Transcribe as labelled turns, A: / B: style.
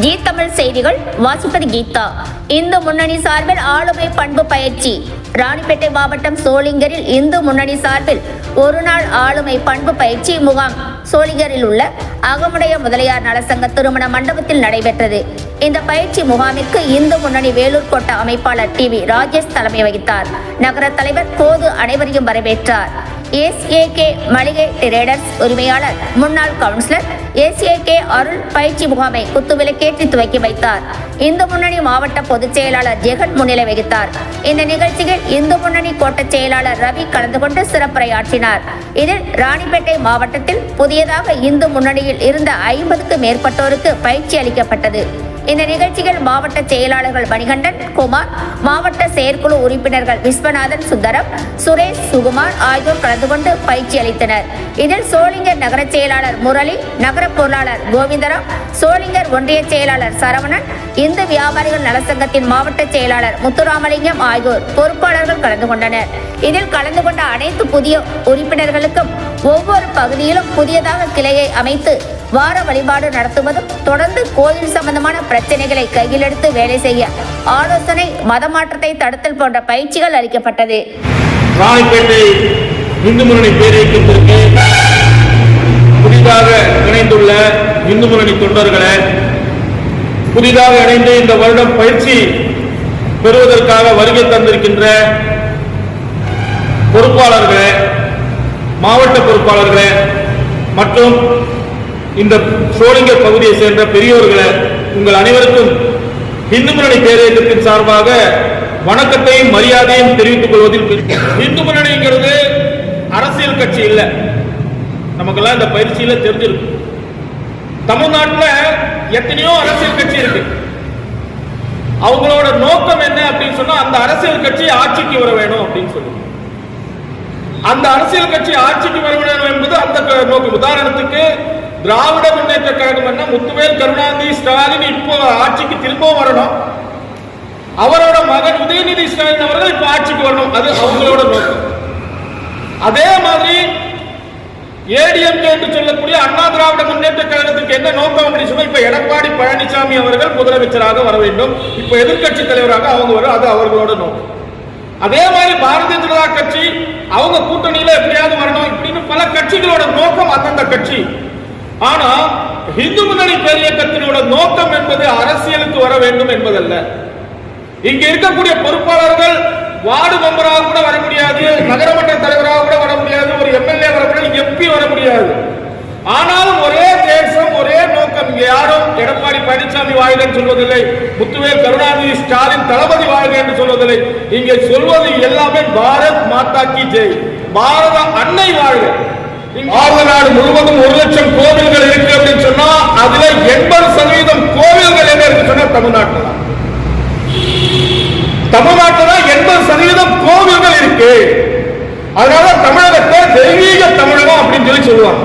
A: G Tamil செய்திகள் வாசிப்பது கீதா. இந்து முன்னணி சார்பில் ஆளுமை பண்பு பயிற்சி. ராணிப்பேட்டை மாவட்டம் சோளிங்கரில் இந்து முன்னணி சார்பில் ஒரு நாள் ஆளுமை பண்பு பயிற்சி முகாம். சோளிங்கரில் உள்ள அகமுடைய முதலியார் நலசங்க திருமண மண்டபத்தில் நடைபெற்றது. இந்த பயிற்சி முகாமிற்கு இந்து முன்னணி வேலூர் கோட்ட அமைப்பாளர் டி வி ராஜேஷ் தலைமை வகித்தார். நகர தலைவர் போது அனைவரையும் வரவேற்றார். எஸ்ஏகே மளிகை டிரேடர்ஸ் உரிமையாளர் முன்னாள் கவுன்சிலர் எஸ்ஏகே அருள் பயிற்சி முகாமை குத்துவிளக்கேற்றி துவக்கி வைத்தார். இந்து முன்னணி மாவட்ட பொதுச் செயலாளர் ஜெகன் முன்னிலை வகித்தார். இந்த நிகழ்ச்சியில் இந்து முன்னணி கோட்ட செயலாளர் ரவி கலந்து கொண்டு சிறப்புரையாற்றினார். இதில் ராணிப்பேட்டை மாவட்டத்தில் புதியதாக இந்து முன்னணியில் இருந்த ஐம்பதுக்கு மேற்பட்டோருக்கு பயிற்சி அளிக்கப்பட்டது. இந்த நிகழ்ச்சியில் மாவட்ட செயலாளர்கள் மணிகண்டன் குமார் மாவட்ட செயற்குழு உறுப்பினர்கள் விஸ்வநாதன் சுந்தரம் சுரேஷ் சுகுமார் ஆகியோர் கலந்து கொண்டு பயிற்சி அளித்தனர். இதில் சோளிங்கர் நகர செயலாளர் முரளி நகர பொருளாளர் கோவிந்தராம் சோளிங்கர் ஒன்றிய செயலாளர் சரவணன் இந்து வியாபாரிகள் நலசங்கத்தின் மாவட்ட செயலாளர் முத்துராமலிங்கம் ஆகியோர் பொறுப்பாளர்கள் கலந்து கொண்டனர். இதில் கலந்து கொண்ட அனைத்து புதிய உறுப்பினர்களுக்கும் ஒவ்வொரு பகுதியிலும் புதியதாக கிளையை அமைத்து வார வழிபாடு நடத்துவதும் தொடர்ந்து கோயில் சம்பந்தமான பிரச்சனைகளை கையில் எடுத்து வேலை செய்ய ஆலோசனை மதமாற்றத்தை தடுத்தல் போன்ற பயிற்சிகள் அளிக்கப்பட்டது.
B: ராணிப்பேட்டை இந்து முன்னணி பேரியக்கத்திற்கு புதிதாக இணைந்துள்ள இந்து முன்னணி தொண்டர்களை புதிதாக இணைந்து இந்த வருடம் பயிற்சி பெறுவதற்காக வருகை தந்திருக்கின்ற பொறுப்பாளர்களே மாவட்ட பொறுப்பாளர்களே மற்றும் இந்த சோழிங்க பகுதியை சேர்ந்த பெரியோர்களை உங்கள் அனைவருக்கும் இந்து முன்னணி பேரியக்கத்தின் சார்பாக வணக்கத்தையும் மரியாதையும் தெரிவித்துக் கொள்வதில் இந்து முன்னணிங்கிறது அரசியல் கட்சி இல்லை. நமக்கெல்லாம் இந்த பயிற்சியில தெரிஞ்சிருக்கு. தமிழ்நாட்டில் எத்தனையோ அரசியல் கட்சி இருக்கு. அவங்களோட நோக்கம் என்ன அப்படின்னு சொன்னா அந்த அரசியல் கட்சி ஆட்சிக்கு வர வேணும் அப்படின்னு சொல்லி அந்த அரசியல் கட்சி ஆட்சிக்கு வர வேண்டும் என்பது அந்த நோக்கம். உதாரணத்துக்கு திராவிட முன்னேற்ற கழகம் என்ன? முத்துவேல் கருணாநிதி ஸ்டாலின் இப்போ ஆட்சிக்கு திரும்பவும் வரணும். அவரோட மகன் உதயநிதி ஸ்டாலின் அவர்கள் இப்ப ஆட்சிக்கு வரணும். அது அவங்களோட நோக்கம். அதே மாதிரி ஏடிஎம்கே என்று சொல்லக்கூடிய அண்ணா திராவிட முன்னேற்ற கழகத்துக்கு என்ன நோக்கம் அப்படின்னு சொன்னா இப்ப எடப்பாடி பழனிசாமி அவர்கள் முதலமைச்சராக வர வேண்டும். இப்ப எதிர்க்கட்சி தலைவராக அவங்க வரும் அது அவர்களோட நோக்கம். அதே மாதிரி பாரதிய ஜனதா கட்சி அவங்க கூட்டணியில எப்படியாவது வரணும் இப்படின்னு பல கட்சிகளோட நோக்கம் அந்தந்த கட்சி. ஆனா இந்து முன்னணி பேரியக்கத்தினோட நோக்கம் என்பது அரசியலுக்கு வர வேண்டும் என்பதல்ல. இங்க இருக்கக்கூடிய பொறுப்பாளர்கள் வார்டு மெம்பராக கூட வர முடியாது நகரமன்ற தலைவராக கூட வர முடியாது ஒரு எம்எல்ஏ வர முடியாது எம்பி வர முடியாது. ஆனாலும் ஒரே தேசம் ஒரே நோக்கம். இங்க யாரும் எடப்பாடி பழனிசாமி வாழ்க என்று சொல்வதில்லை முத்துவேல் கருணாநிதி ஸ்டாலின் தளபதி வாழ்க என்று சொல்வதில்லை. இங்கே சொல்வது எல்லாமே பாரத் மாதா கி ஜெய். பாரத அன்னை வாழ்க. ஆறு நாடு முழுவதும் ஒரு லட்சம் கோவில்கள் இருக்கு அப்படின்னு சொன்னா அதுல எண்பது சதவீதம் கோவில்கள் என்ன இருக்கு சொன்னா தமிழ்நாட்டில். தமிழ்நாட்டில் தான் எண்பது சதவீதம் கோவில்கள் இருக்கு. அதனால தமிழகத்தை தெய்வீக தமிழகம் அப்படின்னு சொல்லி சொல்லுவாங்க.